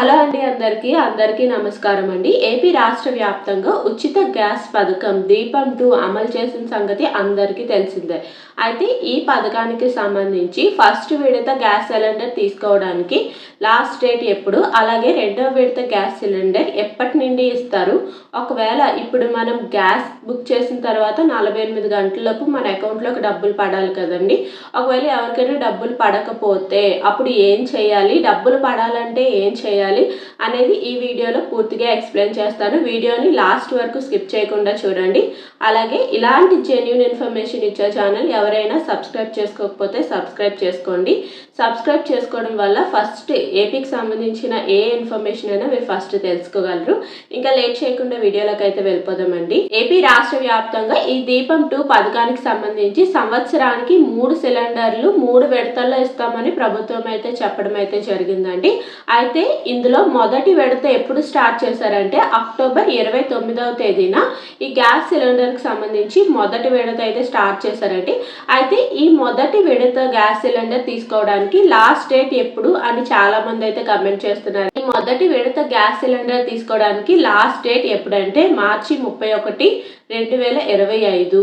Hello అండి అందరికీ అందరికీ నమస్కారం అండి. ఏపీ రాష్ట్ర వ్యాప్తంగా ఉచిత గ్యాస్ పథకం దీపం టూ అమలు చేసిన సంగతి అందరికీ తెలిసిందే. అయితే ఈ పథకానికి సంబంధించి ఫస్ట్ విడత గ్యాస్ సిలిండర్ తీసుకోవడానికి లాస్ట్ డేట్ ఎప్పుడు అలాగే రెండవ విడత గ్యాస్ సిలిండర్ ఎప్పటి నుండి ఇస్తారు? ఒకవేళ ఇప్పుడు మనం గ్యాస్ బుక్ చేసిన తర్వాత నలభై ఎనిమిది గంటలలోపు మన అకౌంట్లోకి డబ్బులు పడాలి కదండి. ఒకవేళ ఎవరికైనా డబ్బులు పడకపోతే అప్పుడు ఏం చేయాలి? డబ్బులు పడాలంటే ఏం చేయాలి? అనేది ఈ వీడియోలో పూర్తిగా ఎక్స్ప్లెయిన్ చేస్తాను. వీడియోని లాస్ట్ వరకు స్కిప్ చేయకుండా చూడండి. అలాగే ఇలాంటి జెన్యున్ ఇన్ఫర్మేషన్ ఇచ్చే ఛానల్ ఎవరైనా సబ్స్క్రైబ్ చేసుకోకపోతే సబ్స్క్రైబ్ చేసుకోండి. సబ్స్క్రైబ్ చేసుకోవడం వల్ల ఫస్ట్ ఏపీకి సంబంధించిన ఏ ఇన్ఫర్మేషన్ అయినా మీరు ఫస్ట్ తెలుసుకోగలరు. ఇంకా లేట్ చేయకుండా వీడియోలోకి అయితే వెళ్ళిపోదామండి. ఏపీ రాష్ట్ర వ్యాప్తంగా ఈ దీపం టూ పథకానికి సంబంధించి సంవత్సరానికి మూడు సిలిండర్లు మూడు విడతల్లో ఇస్తామని ప్రభుత్వం అయితే చెప్పడం అయితే జరిగిందండి. అయితే ఇందులో మొదటి విడత ఎప్పుడు స్టార్ట్ చేశారంటే అక్టోబర్ ఇరవై తొమ్మిదవ తేదీన ఈ గ్యాస్ సిలిండర్కి సంబంధించి మొదటి విడత అయితే స్టార్ట్ చేశారండి. అయితే ఈ మొదటి విడత గ్యాస్ సిలిండర్ తీసుకోవడానికి లాస్ట్ డేట్ ఎప్పుడు అని చాలా మంది అయితే కమెంట్ చేస్తున్నారు. ఈ మొదటి విడత గ్యాస్ సిలిండర్ తీసుకోవడానికి లాస్ట్ డేట్ ఎప్పుడంటే మార్చి ముప్పై ఒకటి రెండు వేల ఇరవై ఐదు.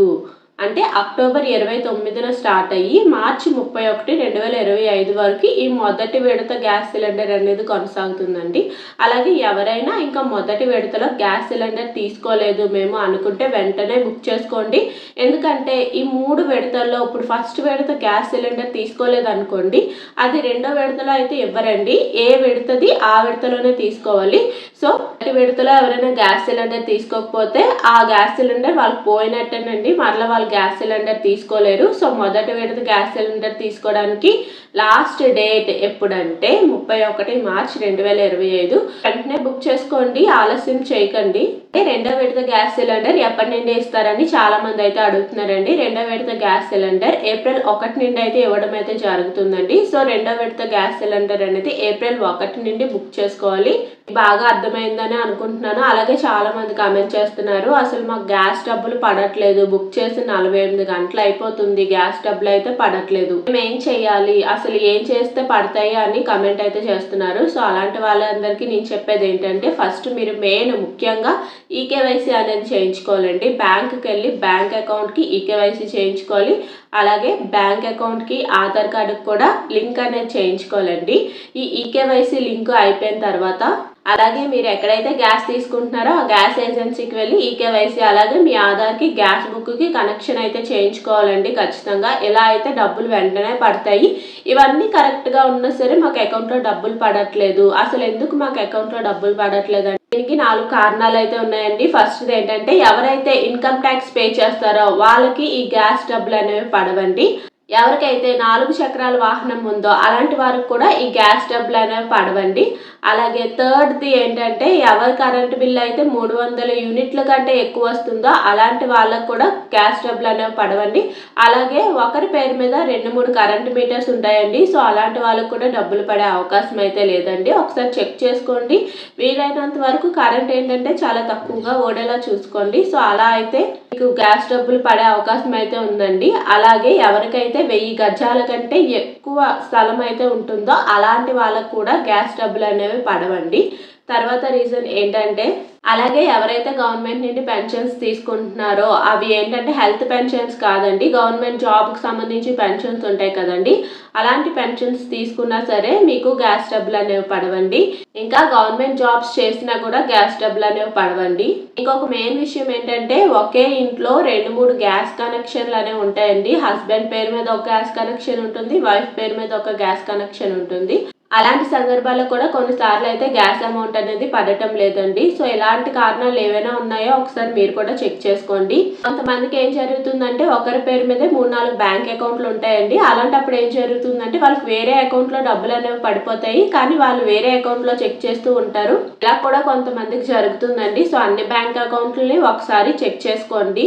అంటే అక్టోబర్ ఇరవై తొమ్మిదిన స్టార్ట్ అయ్యి మార్చి ముప్పై ఒకటి రెండు వేల ఇరవై ఐదు వరకు ఈ మొదటి విడత గ్యాస్ సిలిండర్ అనేది కొనసాగుతుందండి. అలాగే ఎవరైనా ఇంకా మొదటి విడతలో గ్యాస్ సిలిండర్ తీసుకోలేదు మేము అనుకుంటే వెంటనే బుక్ చేసుకోండి. ఎందుకంటే ఈ మూడు విడతల్లో ఇప్పుడు ఫస్ట్ విడత గ్యాస్ సిలిండర్ తీసుకోలేదు అనుకోండి. అది రెండో విడతలో అయితే ఇవ్వరండి. ఏ విడతది ఆ విడతలోనే తీసుకోవాలి. సో మొదటి విడతలో ఎవరైనా గ్యాస్ సిలిండర్ తీసుకోకపోతే ఆ గ్యాస్ సిలిండర్ వాళ్ళకి పోయినట్టేనండి. మరలా వాళ్ళు గ్యాస్ సిలిండర్ తీసుకోలేరు. సో మొదటి విడత గ్యాస్ సిలిండర్ తీసుకోవడానికి లాస్ట్ డేట్ ఎప్పుడంటే ముప్పై ఒకటి మార్చ్ రెండు వేల ఇరవై ఐదు. వెంటనే బుక్ చేసుకోండి. ఆలస్యం చేయకండి. రెండో విడత గ్యాస్ సిలిండర్ ఎప్పటి నుండి ఇస్తారని చాలా మంది అయితే అడుగుతున్నారండి. రెండో విడత గ్యాస్ సిలిండర్ ఏప్రిల్ ఒకటి నుండి అయితే ఇవ్వడం అయితే జరుగుతుందండి. సో రెండో విడత గ్యాస్ సిలిండర్ అనేది ఏప్రిల్ ఒకటి నుండి బుక్ చేసుకోవాలి. బాగా అర్థమైందని అనుకుంటున్నాను. అలాగే చాలా మంది కామెంట్ చేస్తున్నారు అసలు మాకు గ్యాస్ డబ్బులు పడట్లేదు. బుక్ చేసి నలభై ఎనిమిది గంటలు అయిపోతుంది. గ్యాస్ డబ్బులు అయితే పడట్లేదు. మేము ఏం చేయాలి? అసలు ఏం చేస్తే పడతాయి? అని కమెంట్ అయితే చేస్తున్నారు. సో అలాంటి వాళ్ళందరికీ నేను చెప్పేది ఏంటంటే ఫస్ట్ మీరు మెయిన్ ముఖ్యంగా ఈకేవైసీ అనేది చేయించుకోవాలండి. బ్యాంకుకి వెళ్ళి బ్యాంక్ అకౌంట్కి ఈకేవైసీ చేయించుకోవాలి. అలాగే బ్యాంక్ అకౌంట్కి ఆధార్ కార్డుకి కూడా లింక్ అనేది చేయించుకోవాలండి. ఈ ఈకేవైసీ లింక్ అయిపోయిన తర్వాత అలాగే మీరు ఎక్కడైతే గ్యాస్ తీసుకుంటున్నారో ఆ గ్యాస్ ఏజెన్సీకి వెళ్ళి ఈకేవైసీ అలాగే మీ ఆధార్కి గ్యాస్ బుక్కి కనెక్షన్ అయితే చేయించుకోవాలండి ఖచ్చితంగా. ఎలా అయితే డబ్బులు వెంటనే పడతాయి ఇవన్నీ కరెక్ట్గా ఉన్నా సరే మాకు అకౌంట్లో డబ్బులు పడట్లేదు. అసలు ఎందుకు మాకు అకౌంట్లో డబ్బులు పడట్లేదు దీనికి నాలుగు కారణాలు అయితే ఉన్నాయండి. ఫస్ట్ ఏంటంటే ఎవరైతే ఇన్కమ్ ట్యాక్స్ పే చేస్తారో వాళ్ళకి ఈ గ్యాస్ డబ్బులు అనేవి పడవండి. ఎవరికైతే నాలుగు చక్రాల వాహనం ఉందో అలాంటి వారికి కూడా ఈ గ్యాస్ డబ్బులు అనేవి పడవండి. అలాగే థర్డ్ది ఏంటంటే ఎవరి కరెంట్ బిల్ అయితే మూడు వందల యూనిట్ల కంటే ఎక్కువ వస్తుందో అలాంటి వాళ్ళకు కూడా గ్యాస్ డబ్బులు అనేవి పడవండి. అలాగే ఒకరి పేరు మీద రెండు మూడు కరెంట్ మీటర్స్ ఉంటాయండి. సో అలాంటి వాళ్ళకు కూడా డబ్బులు పడే అవకాశం అయితే లేదండి. ఒకసారి చెక్ చేసుకోండి. వీలైనంత వరకు కరెంట్ ఏంటంటే చాలా తక్కువగా ఓడేలా చూసుకోండి. సో అలా అయితే మీకు గ్యాస్ డబ్బులు పడే అవకాశం అయితే ఉందండి. అలాగే ఎవరికైతే వెయ్యి గజాల కంటే ఎక్కువ స్థలం అయితే ఉంటుందో అలాంటి వాళ్ళకు కూడా గ్యాస్ డబ్బులు అనేవి పడవండి. తర్వాత రీజన్ ఏంటంటే అలాగే ఎవరైతే గవర్నమెంట్ నుండి పెన్షన్స్ తీసుకుంటున్నారో అవి ఏంటంటే హెల్త్ పెన్షన్స్ కాదండి గవర్నమెంట్ జాబ్కి సంబంధించి పెన్షన్స్ ఉంటాయి కదండి. అలాంటి పెన్షన్స్ తీసుకున్నా సరే మీకు గ్యాస్ డబ్బులు అనేవి పడవండి. ఇంకా గవర్నమెంట్ జాబ్స్ చేసినా కూడా గ్యాస్ డబ్బులు అనేవి పడవండి. ఇంకొక మెయిన్ విషయం ఏంటంటే ఒకే ఇంట్లో రెండు మూడు గ్యాస్ కనెక్షన్లు అనేవి ఉంటాయండి. హస్బెండ్ పేరు మీద ఒక గ్యాస్ కనెక్షన్ ఉంటుంది వైఫ్ పేరు మీద ఒక గ్యాస్ కనెక్షన్ ఉంటుంది. అలాంటి సందర్భాల్లో కూడా కొన్నిసార్లు అయితే గ్యాస్ అమౌంట్ అనేది పడటం లేదండి. సో ఎలాంటి కారణాలు ఏవైనా ఉన్నాయో ఒకసారి మీరు కూడా చెక్ చేసుకోండి. కొంతమందికి ఏం జరుగుతుందంటే ఒకరి పేరు మీదే మూడు నాలుగు బ్యాంక్ అకౌంట్లు ఉంటాయండి. అలాంటప్పుడు ఏం జరుగుతుందంటే వాళ్ళకి వేరే అకౌంట్లో డబ్బులు అనేవి పడిపోతాయి. కానీ వాళ్ళు వేరే అకౌంట్లో చెక్ చేస్తూ ఉంటారు. ఇలా కూడా కొంతమందికి జరుగుతుందండి. సో అన్ని బ్యాంక్ అకౌంట్లని ఒకసారి చెక్ చేసుకోండి.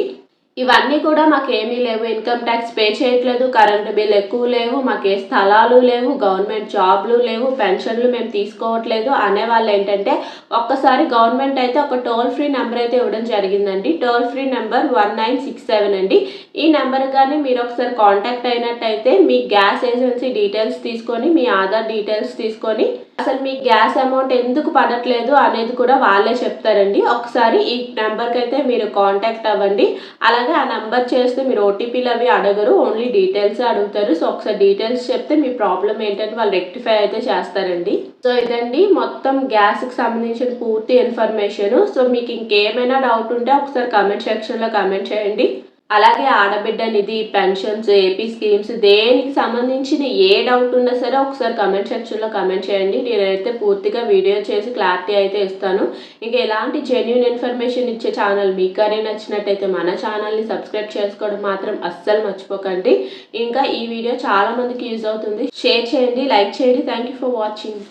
ఇవన్నీ కూడా మాకు ఏమీ లేవు. ఇన్కమ్ ట్యాక్స్ పే చేయట్లేదు కరెంటు బిల్ ఎక్కువ లేవు మాకు ఏ స్థలాలు లేవు గవర్నమెంట్ జాబ్లు లేవు పెన్షన్లు మేము తీసుకోవట్లేదు అనే వాళ్ళు ఏంటంటే ఒక్కసారి గవర్నమెంట్ అయితే ఒక టోల్ ఫ్రీ నెంబర్ అయితే ఇవ్వడం జరిగిందండి. Toll free number one nine six seven అండి. ఈ నెంబర్ కానీ మీరు ఒకసారి కాంటాక్ట్ అయినట్టయితే మీ గ్యాస్ ఏజెన్సీ డీటెయిల్స్ తీసుకొని మీ ఆధార్ డీటెయిల్స్ తీసుకొని అసలు మీ గ్యాస్ అమౌంట్ ఎందుకు పడట్లేదు అనేది కూడా వాళ్ళే చెప్తారండి. ఒకసారి ఈ నెంబర్కి అయితే మీరు కాంటాక్ట్ అవ్వండి. అలాగే ఆ నెంబర్ చేస్తే మీరు ఓటీపీలు అవి అడగరు ఓన్లీ డీటెయిల్స్ అడుగుతారు. సో ఒకసారి డీటెయిల్స్ చెప్తే మీ ప్రాబ్లం ఏంటంటే వాళ్ళు రెక్టిఫై అయితే చేస్తారండి. సో ఇదండి మొత్తం గ్యాస్కి సంబంధించిన పూర్తి ఇన్ఫర్మేషన్. సో మీకు ఇంకేమైనా డౌట్ ఉంటే ఒకసారి కమెంట్ సెక్షన్లో కమెంట్ చేయండి. అలాగే ఆడబిడ్డ నిధి పెన్షన్స్ ఏపీ స్కీమ్స్ దేనికి సంబంధించిన ఏ డౌట్ ఉన్నా సరే ఒకసారి కమెంట్ సెక్షన్లో కమెంట్ చేయండి. నేనైతే పూర్తిగా వీడియో చేసి క్లారిటీ అయితే ఇస్తాను. ఇంకా ఎలాంటి జెన్యున్ ఇన్ఫర్మేషన్ ఇచ్చే ఛానల్ మీకనే నచ్చినట్టయితే మన ఛానల్ని సబ్స్క్రైబ్ చేసుకోవడం మాత్రం అస్సలు మర్చిపోకండి. ఇంకా ఈ వీడియో చాలా మందికి యూజ్ అవుతుంది. షేర్ చేయండి లైక్ చేయండి. Thank you for watching